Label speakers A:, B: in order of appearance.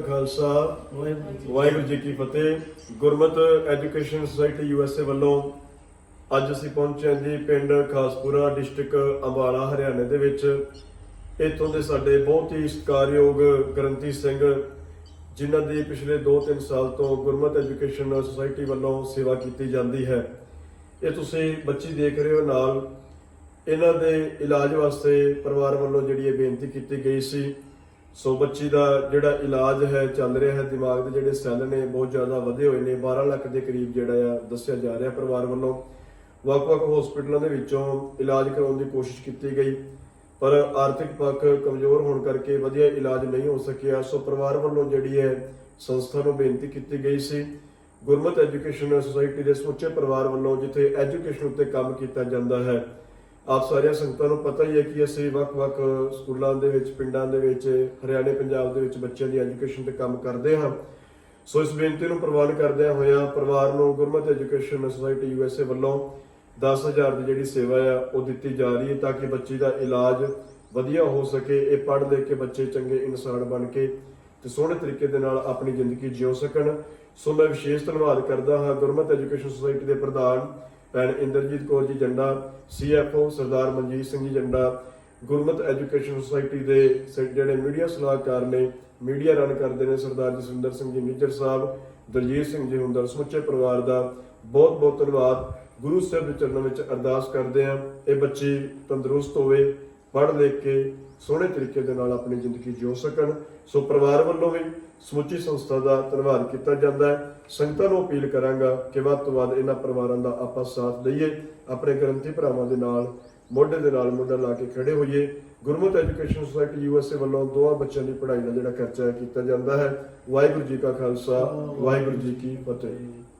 A: ਖਾਲਸਾ, ਵਾਹਿਗੁਰੂ ਜੀ ਕੀ ਫਤਿਹ। ਗੁਰਮਤ education society USA ਵੱਲੋਂ ਅੱਜ ਅਸੀਂ ਪਹੁੰਚੇ ਹਾਂ ਜੀ ਪਿੰਡ ਖਾਸਪੁਰਾ ਡਿਸਟ੍ਰਿਕਟ ਅੰਬਾਲਾ, ਹਰਿਆਣੇ ਦੇ ਵਿੱਚ। ਇੱਥੋਂ ਦੇ ਸਾਡੇ ਬਹੁਤ ਹੀ ਸਤਿਕਾਰਯੋਗ ਗਰੰਤੀ ਸਿੰਘ, ਜਿਨ੍ਹਾਂ ਦੀ ਪਿਛਲੇ 2-3 ਸਾਲ ਤੋਂ ਗੁਰਮਤ ਐਜੂਕੇਸ਼ਨ ਸੁਸਾਇਟੀ ਵੱਲੋਂ ਸੇਵਾ ਕੀਤੀ ਜਾਂਦੀ ਹੈ। ਇਹ ਤੁਸੀਂ ਬੱਚੀ ਦੇਖ ਰਹੇ ਹੋ ਨਾਲ। ਇਹਨਾਂ ਦੇ ਇਲਾਜ ਵਾਸਤੇ ਪਰਿਵਾਰ ਵੱਲੋਂ ਜਿਹੜੀ ਇਹ ਬੇਨਤੀ ਕੀਤੀ ਗਈ ਸੀ। ਸੋ ਬੱਚੀ ਦਾ ਜਿਹੜਾ ਇਲਾਜ ਹੈ, ਚੱਲ ਰਿਹਾ ਹੈ, ਦਿਮਾਗ ਦੇ ਜਿਹੜੇ ਸੈੱਲ ਨੇ ਬਹੁਤ ਜ਼ਿਆਦਾ ਵਧੇ ਹੋਏ ਨੇ। 12 ਲੱਖ ਦੇ ਕਰੀਬ ਜਿਹੜਾ ਆ, ਦੱਸਿਆ ਜਾ ਰਿਹਾ ਪਰਿਵਾਰ ਵੱਲੋਂ। ਵੱਖ-ਵੱਖ ਹਸਪੀਟਲਾਂ ਦੇ ਵਿੱਚੋਂ ਇਲਾਜ ਕਰਾਉਣ ਦੀ ਕੋਸ਼ਿਸ਼ ਕੀਤੀ ਗਈ, ਪਰ ਆਰਥਿਕ ਪੱਖ ਕਮਜ਼ੋਰ ਹੋਣ ਕਰਕੇ ਵਧੀਆ ਇਲਾਜ ਨਹੀਂ ਹੋ ਸਕਿਆ। ਸੋ ਪਰਿਵਾਰ ਵੱਲੋਂ ਜਿਹੜੀ ਹੈ, ਸੰਸਥਾ ਨੂੰ ਬੇਨਤੀ ਕੀਤੀ ਗਈ ਸੀ। ਗੁਰਮਤ ਐਜੂਕੇਸ਼ਨ ਸੁਸਾਇਟੀ ਦੇ ਸਮੁੱਚੇ ਪਰਿਵਾਰ ਵੱਲੋਂ ਜਿੱਥੇ ਐਜੂਕੇਸ਼ਨ ਉੱਤੇ ਕੰਮ ਕੀਤਾ ਜਾਂਦਾ ਹੈ ਆਪ ਸਾਰੀਆਂ ਸੰਗਤਾਂ ਨੂੰ ਪਤਾ ਹੀ ਹੈ ਕਿ ਅਸੀਂ ਵੱਖ-ਵੱਖ ਸਕੂਲਾਂ ਦੇ ਵਿੱਚ, ਪਿੰਡਾਂ ਦੇ ਵਿੱਚ, ਹਰਿਆਣੇ, ਪੰਜਾਬ ਦੇ ਵਿੱਚ ਬੱਚਿਆਂ ਦੀ ਐਜੂਕੇਸ਼ਨ ਤੇ ਕੰਮ ਕਰਦੇ ਹਾਂ। ਸੋ ਇਸ ਬੇਨਤੀ ਨੂੰ ਪ੍ਰਵਾਨ ਕਰਦਿਆਂ ਹੋਇਆਂ ਪਰਿਵਾਰ ਨੂੰ ਗੁਰਮਤ ਐਜੂਕੇਸ਼ਨ ਸੁਸਾਇਟੀ ਯੂਐਸਏ ਵੱਲੋਂ 10000 ਦੀ ਜਿਹੜੀ ਸੇਵਾ ਆ, ਉਹ ਦਿੱਤੀ ਜਾ ਰਹੀ ਹੈ ਤਾਂ ਕਿ ਬੱਚੀ ਦਾ ਇਲਾਜ ਵਧੀਆ ਹੋ ਸਕੇ, ਇਹ ਪੜ੍ਹ ਲਿਖ ਕੇ ਬੱਚੇ ਚੰਗੇ ਇਨਸਾਨ ਬਣ ਕੇ ਤੇ ਸੋਹਣੇ ਤਰੀਕੇ ਦੇ ਨਾਲ ਆਪਣੀ ਜ਼ਿੰਦਗੀ ਜਿਉ ਸਕਣ। ਸੋ ਮੈਂ ਵਿਸ਼ੇਸ਼ ਧੰਨਵਾਦ ਕਰਦਾ ਹਾਂ ਗੁਰਮਤ ਐਜੂਕੇਸ਼ਨ ਸੁਸਾਇਟੀ ਦੇ ਪ੍ਰਧਾਨ ਭੈਣ ਇੰਦਰਜੀਤ ਕੌਰ ਜੀ ਜੰਡਾ ਸੀਐਫਓ ਸਰਦਾਰ ਮਨਜੀਤ ਸਿੰਘ ਜੀ ਜੰਡਾ ਗੁਰਮਤ ਐਜੂਕੇਸ਼ਨ ਸੁਸਾਇਟੀ ਦੇ ਜਿਹੜੇ ਮੀਡੀਆ ਸਲਾਹਕਾਰ ਨੇ ਮੀਡੀਆ ਰਨ ਕਰਦੇ ਨੇ ਸਰਦਾਰ ਜਸਵਿੰਦਰ ਸਿੰਘ ਜੀ ਨਿੱਜਰ ਸਾਹਿਬ ਦਲਜੀਤ ਸਿੰਘ ਜੀ ਹੁੰਦਰ ਸਮੁੱਚੇ ਪਰਿਵਾਰ ਦਾ ਬਹੁਤ ਬਹੁਤ ਧੰਨਵਾਦ। ਗੁਰੂ ਸਾਹਿਬ ਦੇ ਚਰਨਾਂ ਵਿੱਚ ਅਰਦਾਸ ਕਰਦੇ ਹਾਂ, ਇਹ ਬੱਚੀ ਤੰਦਰੁਸਤ ਹੋਵੇ। ਪੜ੍ਹ ਲਿਖ ਕੇ ਸੋਹਣੇ ਤਰੀਕੇ ਦੇ ਨਾਲ ਆਪਣੀ ਜ਼ਿੰਦਗੀ ਜਿਉ ਸਕਣ, ਸੋ ਪਰਿਵਾਰ ਵੱਲੋਂ ਵੀ ਸਮੁੱਚੀ ਸੰਸਥਾ ਦਾ ਧੰਨਵਾਦ ਕੀਤਾ ਜਾਂਦਾ ਹੈ। ਸੰਗਤਾਂ ਨੂੰ ਅਪੀਲ ਕਰਾਂਗਾ ਕਿ ਵੱਧ ਤੋਂ ਵੱਧ ਇਹਨਾਂ ਪਰਿਵਾਰਾਂ ਦਾ ਆਪਾਂ ਸਾਥ ਦਈਏ, ਆਪਣੇ ਗ੍ਰੰਥੀ ਭਰਾਵਾਂ ਦੇ ਨਾਲ, ਮੋਢੇ ਦੇ ਨਾਲ ਮੋਢਾ ਲਾ ਕੇ ਖੜੇ ਹੋਈਏ। ਗੁਰਮਤ ਐਜੂਕੇਸ਼ਨ ਸੁਸਾਇਟੀ ਯੂਐਸਏ ਵੱਲੋਂ ਦੋਵਾਂ ਬੱਚਿਆਂ ਦੀ ਪੜ੍ਹਾਈ ਦਾ ਜਿਹੜਾ ਖਰਚਾ ਕੀਤਾ ਜਾਂਦਾ ਹੈ। ਵਾਹਿਗੁਰੂ ਜੀ ਕਾ ਖਾਲਸਾ, ਵਾਹਿਗੁਰੂ ਜੀ ਕੀ ਫਤਿਹ।